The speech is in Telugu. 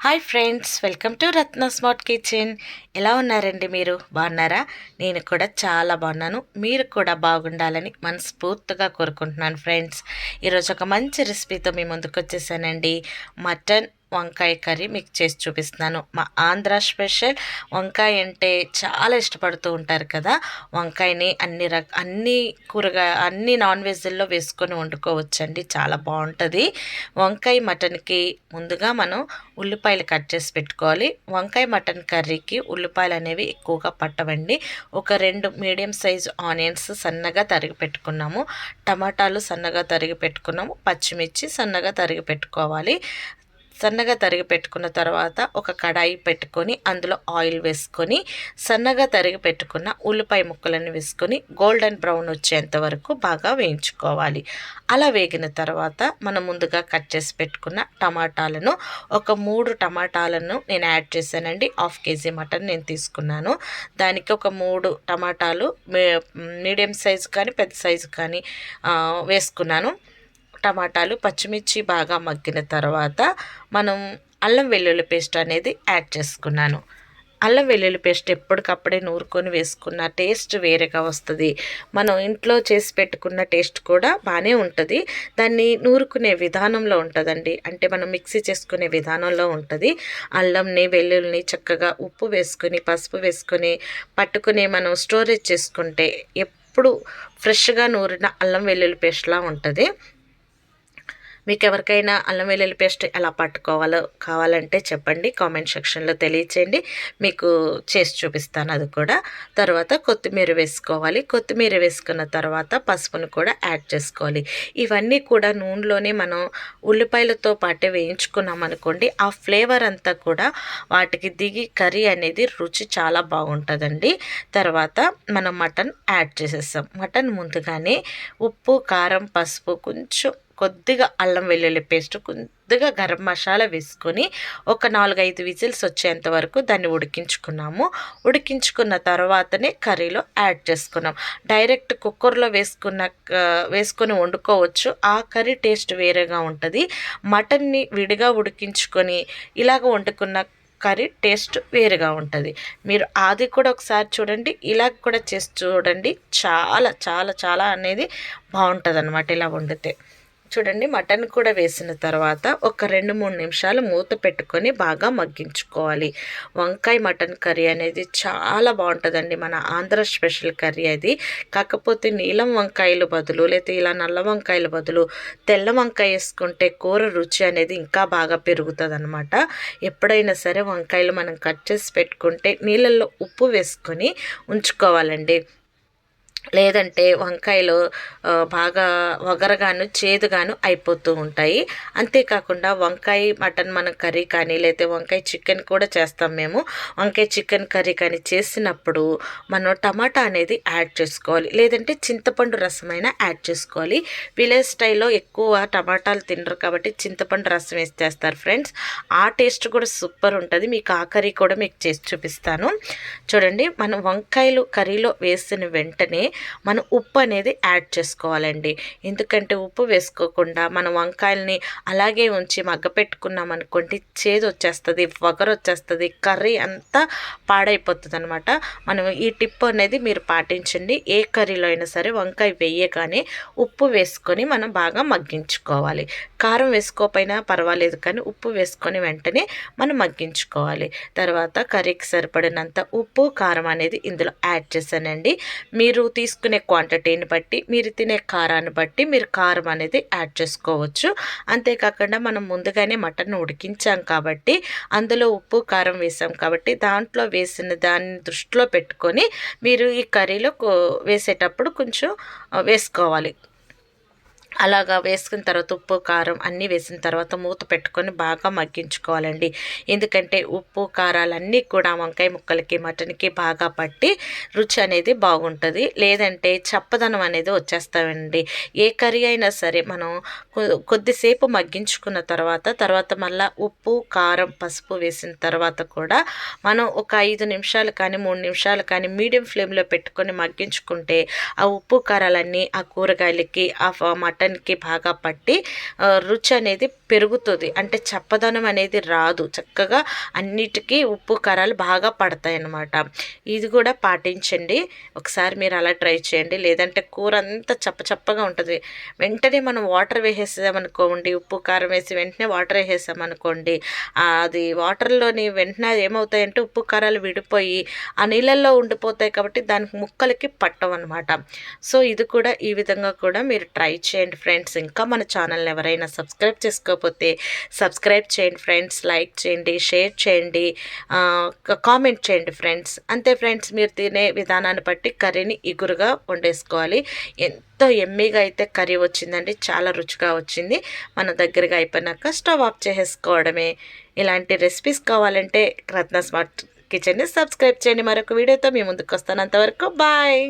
Hi friends welcome to Ratna smart kitchen. ఎలా ఉన్నారండి మీరు? బాగున్నారా? నేను కూడా చాలా బాగున్నాను. మీరు కూడా బాగుండాలని మనస్ఫూర్తిగా కోరుకుంటున్నాను ఫ్రెండ్స్. ఈరోజు ఒక మంచి రెసిపీతో మీ ముందుకు వచ్చేసానండి. మటన్ వంకాయ కర్రీ మీకు చేసి చూపిస్తున్నాను. మా ఆంధ్ర స్పెషల్ వంకాయ అంటే చాలా ఇష్టపడుతూ ఉంటారు కదా. వంకాయని అన్ని రక అన్ని కూరగా అన్ని నాన్ వెజ్ల్లో వేసుకొని వండుకోవచ్చండి. చాలా బాగుంటుంది. వంకాయ మటన్కి ముందుగా మనం ఉల్లిపాయలు కట్ చేసి పెట్టుకోవాలి. వంకాయ మటన్ కర్రీకి ఉల్లిపాయలు అనేవి ఎక్కువగా పట్టవండి. ఒక రెండు మీడియం సైజు ఆనియన్స్ సన్నగా తరిగి పెట్టుకున్నాము. టమాటాలు సన్నగా తరిగి పెట్టుకున్నాము. పచ్చిమిర్చి సన్నగా తరిగి పెట్టుకోవాలి. సన్నగా తరిగి పెట్టుకున్న తర్వాత ఒక కడాయి పెట్టుకొని అందులో ఆయిల్ వేసుకొని సన్నగా తరిగి పెట్టుకున్న ఉల్లిపాయ ముక్కలను వేసుకొని గోల్డెన్ బ్రౌన్ వచ్చేంత వరకు బాగా వేయించుకోవాలి. అలా వేగిన తర్వాత మనం ముందుగా కట్ చేసి పెట్టుకున్న టమాటాలను ఒక మూడు టమాటాలను నేను యాడ్ చేశానండి. హాఫ్ కేజీ మటన్ నేను తీసుకున్నాను. దానికి ఒక మూడు టమాటాలు మీడియం సైజు కానీ పెద్ద సైజు కానీ వేసుకున్నాను. టమాటాలు పచ్చిమిర్చి బాగా మగ్గిన తర్వాత మనం అల్లం వెల్లుల్లి పేస్ట్ అనేది యాడ్ చేసుకున్నాను. అల్లం వెల్లుల్లి పేస్ట్ ఎప్పటికప్పుడే నూరుకొని వేసుకున్న టేస్ట్ వేరేగా వస్తుంది. మనం ఇంట్లో చేసి పెట్టుకున్న టేస్ట్ కూడా బాగానే ఉంటుంది. దాన్ని నూరుకునే విధానంలో ఉంటుందండి. అంటే మనం మిక్సీ చేసుకునే విధానంలో ఉంటుంది. అల్లంని వెల్లుల్లిని చక్కగా ఉప్పు వేసుకుని పసుపు వేసుకొని పట్టుకుని మనం స్టోరేజ్ చేసుకుంటే ఎప్పుడు ఫ్రెష్గా నూరిన అల్లం వెల్లుల్లి పేస్ట్లా ఉంటుంది. మీకు ఎవరికైనా అల్లం వెల్లుల్లి పేస్ట్ ఎలా పట్టుకోవాలో కావాలంటే చెప్పండి. కామెంట్ సెక్షన్లో తెలియచేయండి. మీకు చేసి చూపిస్తాను అది కూడా. తర్వాత కొత్తిమీర వేసుకోవాలి. కొత్తిమీర వేసుకున్న తర్వాత పసుపును కూడా యాడ్ చేసుకోవాలి. ఇవన్నీ కూడా నూనెలోనే మనం ఉల్లిపాయలతో పాటే వేయించుకున్నాం అనుకోండి ఆ ఫ్లేవర్ అంతా కూడా వాటికి దిగి కర్రీ అనేది రుచి చాలా బాగుంటుందండి. తర్వాత మనం మటన్ యాడ్ చేసేస్తాం. మటన్ ముందుగానే ఉప్పు కారం పసుపు కొంచెం కొద్దిగా అల్లం వెల్లుల్లి పేస్ట్ కొద్దిగా గరం మసాలా వేసుకొని ఒక నాలుగైదు విజిల్స్ వచ్చేంత వరకు దాన్ని ఉడికించుకున్నాము. ఉడికించుకున్న తర్వాతనే కర్రీలో యాడ్ చేసుకున్నాం. డైరెక్ట్ కుక్కర్లో వేసుకున్న వేసుకొని వండుకోవచ్చు. ఆ కర్రీ టేస్ట్ వేరేగా ఉంటుంది. మటన్ని విడిగా ఉడికించుకొని ఇలాగ వండుకున్న కర్రీ టేస్ట్ వేరుగా ఉంటుంది. మీరు అది కూడా ఒకసారి చూడండి. ఇలా కూడా చేసి చూడండి. చాలా చాలా చాలా అనేది బాగుంటుంది అనమాట ఇలా వండితే. చూడండి మటన్ కూడా వేసిన తర్వాత ఒక రెండు మూడు నిమిషాలు మూత పెట్టుకొని బాగా మగ్గించుకోవాలి. వంకాయ మటన్ కర్రీ అనేది చాలా బాగుంటుందండి మన ఆంధ్ర స్పెషల్ కర్రీ అది. కాకపోతే నీలం వంకాయలు బదులు లేకపోతే ఇలా నల్ల వంకాయల బదులు తెల్ల వంకాయ వేసుకుంటే కూర రుచి అనేది ఇంకా బాగా పెరుగుతుంది అనమాట ఎప్పుడైనా సరే వంకాయలు మనం కట్ చేసి పెట్టుకుంటే నీళ్ళల్లో ఉప్పు వేసుకొని ఉంచుకోవాలండి. లేదంటే వంకాయలు బాగా వగరగాను చేదుగాను అయిపోతూ ఉంటాయి. అంతేకాకుండా వంకాయ మటన్ మనం కర్రీ కానీ లేకపోతే వంకాయ చికెన్ కూడా చేస్తాం మేము. వంకాయ చికెన్ కర్రీ కానీ చేసినప్పుడు మనం టమాటా అనేది యాడ్ చేసుకోవాలి. లేదంటే చింతపండు రసమైనా యాడ్ చేసుకోవాలి. విలేజ్ స్టైల్లో ఎక్కువ టమాటాలు తినరు కాబట్టి చింతపండు రసం వేసి చేస్తారు ఫ్రెండ్స్. ఆ టేస్ట్ కూడా సూపర్ ఉంటుంది. మీకు ఆ కర్రీ కూడా మీకు చేసి చూపిస్తాను. చూడండి మనం వంకాయలు కర్రీలో వేసిన వెంటనే మనం ఉప్పు అనేది యాడ్ చేసుకోవాలండి. ఎందుకంటే ఉప్పు వేసుకోకుండా మనం వంకాయల్ని అలాగే ఉంచి మగ్గపెట్టుకున్నాం అనుకోండి చేదు వచ్చేస్తుంది వగరు వచ్చేస్తుంది కర్రీ అంతా పాడైపోతుంది అనమాట మనం ఈ టిప్ అనేది మీరు పాటించండి. ఏ కర్రీలో అయినా సరే వంకాయ వేయగానే ఉప్పు వేసుకొని మనం బాగా మగ్గించుకోవాలి. కారం వేసుకోకపోయినా పర్వాలేదు కానీ ఉప్పు వేసుకొని వెంటనే మనం మగ్గించుకోవాలి. తర్వాత కర్రీకి సరిపడినంత ఉప్పు కారం అనేది ఇందులో యాడ్ చేశానండి. మీరు తీసుకునే క్వాంటిటీని బట్టి మీరు తినే కారాన్ని బట్టి మీరు కారం అనేది యాడ్ చేసుకోవచ్చు. అంతేకాకుండా మనం ముందుగానే మటన్ ఉడికించాం కాబట్టి అందులో ఉప్పు కారం వేసాం కాబట్టి దాంట్లో వేసిన దాన్ని దృష్టిలో పెట్టుకొని మీరు ఈ కర్రీలో వేసేటప్పుడు కొంచెం వేసుకోవాలి. అలాగా వేసుకున్న తర్వాత ఉప్పు కారం అన్నీ వేసిన తర్వాత మూత పెట్టుకొని బాగా మగ్గించుకోవాలండి. ఎందుకంటే ఉప్పు కారాలన్నీ కూడా వంకాయ ముక్కలకి మటన్కి బాగా పట్టి రుచి అనేది బాగుంటుంది. లేదంటే చప్పదనం అనేది వచ్చేస్తామండి ఏ కర్రీ అయినా సరే మనం కొద్దిసేపు మగ్గించుకున్న తర్వాత తర్వాత మళ్ళీ ఉప్పు కారం పసుపు వేసిన తర్వాత కూడా మనం ఒక ఐదు నిమిషాలు కానీ మూడు నిమిషాలు కానీ మీడియం ఫ్లేమ్లో పెట్టుకొని మగ్గించుకుంటే ఆ ఉప్పు కారాలన్నీ ఆ కూరగాయలకి ఆ మటన్ దానికి బాగా పట్టి రుచి అనేది పెరుగుతుంది. అంటే చప్పదనం అనేది రాదు. చక్కగా అన్నిటికీ ఉప్పు కారాలు బాగా పడతాయి అన్నమాట ఇది కూడా పాటించండి. ఒకసారి మీరు అలా ట్రై చేయండి. లేదంటే కూర అంతా చప్ప చప్పగా ఉంటుంది. వెంటనే మనం వాటర్ వేసేసామనుకోండి ఉప్పు కారం వేసి వెంటనే వాటర్ వేసేసామనుకోండి అది వాటర్లోని వెంటనే ఏమవుతాయంటే ఉప్పు కారాలు విడిపోయి ఆ నీళ్ళల్లో ఉండిపోతాయి కాబట్టి దానికి ముక్కలకి పట్టవు అనమాట సో ఇది కూడా ఈ విధంగా కూడా మీరు ట్రై చేయండి. ఫ్రెండ్స్. ఇంకా మన ఛానల్ని ఎవరైనా సబ్స్క్రైబ్ చేసుకోకపోతే సబ్స్క్రైబ్ చేయండి ఫ్రెండ్స్ లైక్ చేయండి షేర్ చేయండి కామెంట్ చేయండి ఫ్రెండ్స్. అంతే ఫ్రెండ్స్ మీరు తినే విధానాన్ని బట్టి కర్రీని ఇగురుగా వండేసుకోవాలి. ఎంతో ఎమ్మీగా అయితే కర్రీ వచ్చిందండి చాలా రుచిగా వచ్చింది. మన దగ్గరగా అయిపోయినాక స్టవ్ ఆఫ్ చేసేసుకోవడమే. ఇలాంటి రెసిపీస్ కావాలంటే రత్న స్మార్ట్ కిచెన్ని సబ్స్క్రైబ్ చేయండి మరొక వీడియోతో మీ ముందుకు వస్తాను అంతవరకు బాయ్!